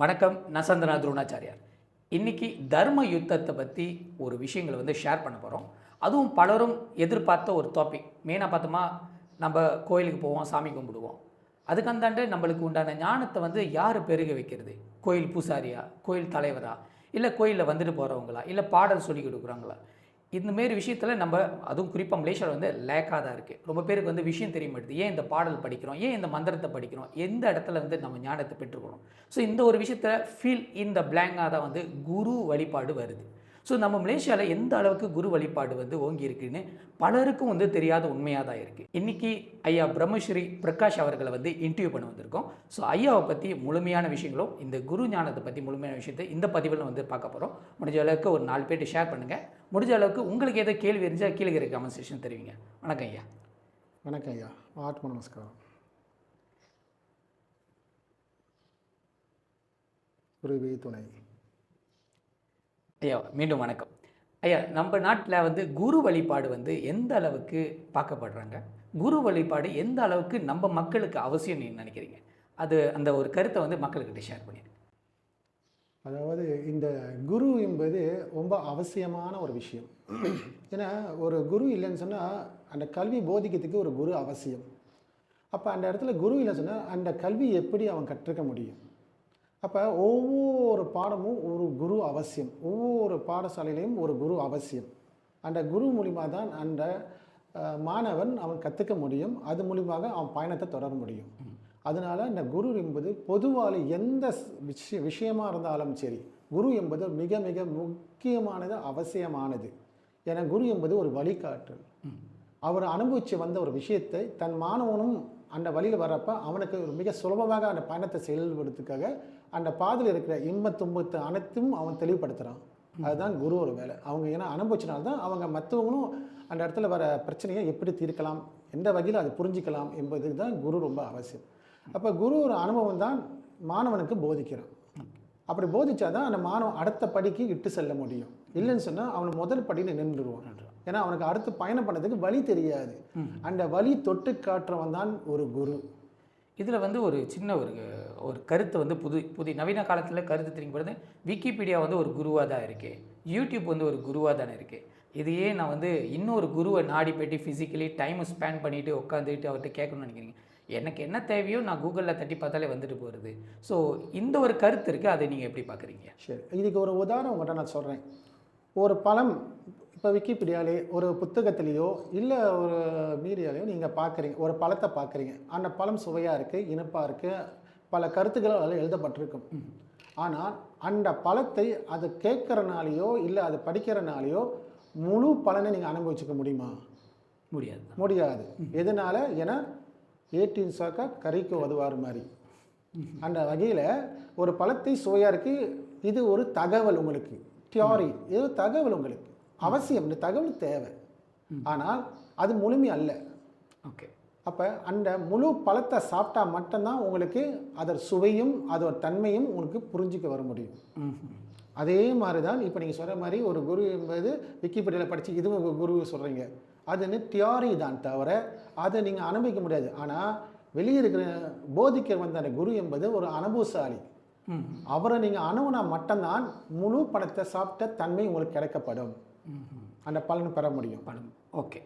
வணக்கம் நான் சந்தனா துரோணாச்சாரியார். இன்றைக்கி தர்ம யுத்தத்தை பற்றி ஒரு விஷயங்களை வந்து ஷேர் பண்ண போகிறோம் அதுவும் பலரும் எதிர்பார்த்த ஒரு டாபிக் மெயினாக பார்த்தோமா நம்ம கோயிலுக்கு போவோம் சாமி கும்பிடுவோம். அதுக்கந்தாண்டு நம்மளுக்கு உண்டான ஞானத்தை வந்து யார் பெருக வைக்கிறது? கோயில் பூசாரியா? கோயில் தலைவரா? இல்லை கோயிலில் வந்துட்டு போகிறவங்களா இல்லை பாடல் சொல்லி கொடுக்குறாங்களா இந்த மாரி விஷயத்தில் நம்ம அதுவும் குறிப்பாக மலேசியாவில் வந்து லேக்காக தான் இருக்குது ரொம்ப பேருக்கு வந்து விஷயம் தெரிய மாட்டேது. ஏன் இந்த பாடல் படிக்கிறோம்? ஏன் இந்த மந்திரத்தை படிக்கிறோம்? எந்த இடத்துல வந்து நம்ம ஞானத்தை பெற்றுக்கணும் ஸோ இந்த ஒரு விஷயத்தில் ஃபீல் இந்த பிளாங்காக தான் வந்து குரு வழிபாடு வருது. ஸோ நம்ம மலேசியாவில் எந்த அளவுக்கு குரு வழிபாடு வந்து ஓங்கி இருக்குன்னு பலருக்கும் வந்து தெரியாத உண்மையாக தான் இருக்குது இன்றைக்கி ஐயா பிரம்மஸ்ரீ பிரகாஷ் அவர்களை வந்து இன்டர்வியூ பண்ண வந்திருக்கோம். ஸோ ஐயாவை பற்றி முழுமையான விஷயங்களும் இந்த குரு ஞானத்தை பற்றி முழுமையான விஷயத்தை இந்த பதிவில் வந்து பார்க்க போகிறோம் முடிஞ்ச அளவுக்கு ஒரு நாலு பேர்ட்டு ஷேர் பண்ணுங்கள் முடிஞ்ச அளவுக்கு உங்களுக்கு ஏதோ கேள்வி இருந்தால் கீழே இருக்க கமெண்ட் தெரிவிங்க. வணக்கம் ஐயா. வணக்கம் ஐயா. ஆத்ம நமஸ்காரம். குருவே துணை. ஐயா மீண்டும் வணக்கம். ஐயா நம்ம நாட்டில் வந்து குரு வழிபாடு வந்து எந்த அளவுக்கு பார்க்கப்படுறாங்க? குரு வழிபாடு எந்த அளவுக்கு நம்ம மக்களுக்கு அவசியம் நீங்கள் நினைக்கிறீங்க? அது அந்த ஒரு கருத்தை வந்து மக்கள்கிட்ட ஷேர் பண்ணிடுங்க அதாவது இந்த குரு என்பது ரொம்ப அவசியமான ஒரு விஷயம். ஏன்னா ஒரு குரு இல்லைன்னு சொன்னால் அந்த கல்வி போதிக்கிறதுக்கு ஒரு குரு அவசியம். அப்போ அந்த இடத்துல குரு இல்லைன்னு சொன்னால் அந்த கல்வி எப்படி அவன் கற்றுக்க முடியும்? அப்போ ஒவ்வொரு பாடமும் ஒரு குரு அவசியம். ஒவ்வொரு பாடசாலையிலையும் ஒரு குரு அவசியம். அந்த குரு மூலிமா தான் அந்த மாணவன் அவன் கற்றுக்க முடியும். அது மூலியமாக அவன் பயணத்தை தொடர முடியும். அதனால இந்த குரு என்பது பொதுவாக எந்த விஷய விஷயமா இருந்தாலும் சரி குரு என்பது மிக மிக முக்கியமானது அவசியமானது. ஏன்னா குரு என்பது ஒரு வழிகாட்டல். அவர் அனுபவித்து வந்த ஒரு விஷயத்தை தன் மாணவனும் அந்த வழியில் வர்றப்ப அவனுக்கு ஒரு மிக சுலபமாக அந்த பயணத்தை செயல்படுறதுக்காக அந்த பாதையில் இருக்கிற இன்ப துன்பத்தை அனைத்தும் அவன் தெளிவுபடுத்துகிறான் அதுதான் குருவோட வேலை. அவங்க ஏன்னா அனுபவிச்சனால தான் அவங்க மற்றவங்களும் அந்த இடத்துல வர பிரச்சனையை எப்படி தீர்க்கலாம் எந்த வகையில் அதை புரிஞ்சிக்கலாம் என்பதுக்கு தான் குரு ரொம்ப அவசியம். அப்போ குரு ஒரு அனுபவம் தான் மாணவனுக்கு போதிக்கிறான். அப்படி போதிச்சாதான் அந்த மாணவன் அடுத்த படிக்கு இட்டு செல்ல முடியும். இல்லைன்னு சொன்னால் அவன் முதல் படியில் நின்றுடுவான். ஏன்னா அவனுக்கு அடுத்து பயணம் பண்ணதுக்கு வழி தெரியாது. அந்த வழி தொட்டு காட்டுறவன் தான் ஒரு குரு. இதில் வந்து ஒரு சின்ன ஒரு ஒரு கருத்து வந்து புது புதிய நவீன காலத்தில் கருத்து தெரிவிக்கிறது விக்கிபீடியா வந்து ஒரு குருவாக தான் இருக்கு. யூடியூப் வந்து ஒரு குருவாக தானே இருக்குது இதையே நான் வந்து இன்னொரு குருவை நாடி போயிட்டு ஃபிசிக்கலி டைமை ஸ்பெண்ட் பண்ணிட்டு உட்காந்துட்டு அவர்கிட்ட கேட்கணும்னு நினைக்கிறீங்க. எனக்கு என்ன தேவையோ நான் கூகுளில் தட்டி பார்த்தாலே வந்துட்டு போகிறது ஸோ இந்த ஒரு கருத்து இருக்குது அதை நீங்கள் எப்படி பார்க்குறீங்க சரி. இதுக்கு ஒரு உதாரணம் உங்கள்கிட்ட நான் சொல்கிறேன் ஒரு பழம் இப்போ விக்கிபீடியாலே ஒரு புத்தகத்திலேயோ இல்லை ஒரு மீடியாலேயோ நீங்கள் பார்க்குறீங்க ஒரு பழத்தை பார்க்குறீங்க அந்த பழம் சுவையாக இருக்குது இனிப்பாக இருக்குது பல கருத்துக்கள் அதில் எழுதப்பட்டிருக்கும். ஆனால் அந்த பழத்தை அது கேட்குறனாலேயோ இல்லை அதை படிக்கிறனாலேயோ முழு பலனை நீங்கள் அனுபவிச்சுக்க முடியுமா? முடியாது. முடியாது. எதனால? ஏன்னா ஏட்டின் சாக்கா கறிக்கு உதவார் மாதிரி அந்த வகையில் ஒரு பழத்தை சுவையாக இருக்கு இது ஒரு தகவல் உங்களுக்கு. தியோரி இது தகவல் உங்களுக்கு. அவசியம் இந்த தகவல் தேவை. ஆனால் அது முழுமை அல்ல. ஓகே. அப்போ அந்த முழு பழத்தை சாப்பிட்டா மட்டும்தான் உங்களுக்கு அதோட சுவையும் அதோட தன்மையும் உங்களுக்கு புரிஞ்சுக்க வர முடியும். அதே மாதிரி தான் இப்போ நீங்கள் சொல்கிற மாதிரி ஒரு குரு என்பது விக்கிபீடியாவில் படித்து இதுவும் குரு சொல்கிறீங்க அது வந்து தியோரி தான் தவிர அதை நீங்கள் அனுபவிக்க முடியாது. ஆனால் வெளியே இருக்கிற போதிக்க வந்த அந்த குரு என்பது ஒரு அனுபவசாலி. அவரை நீங்கள் அணுகுனா மட்டும்தான் முழு பணத்தை சாப்பிட்ட தன்மை உங்களுக்கு கிடைக்கப்படும். அந்த பலன் பெற முடியும். பலன். ஓகே.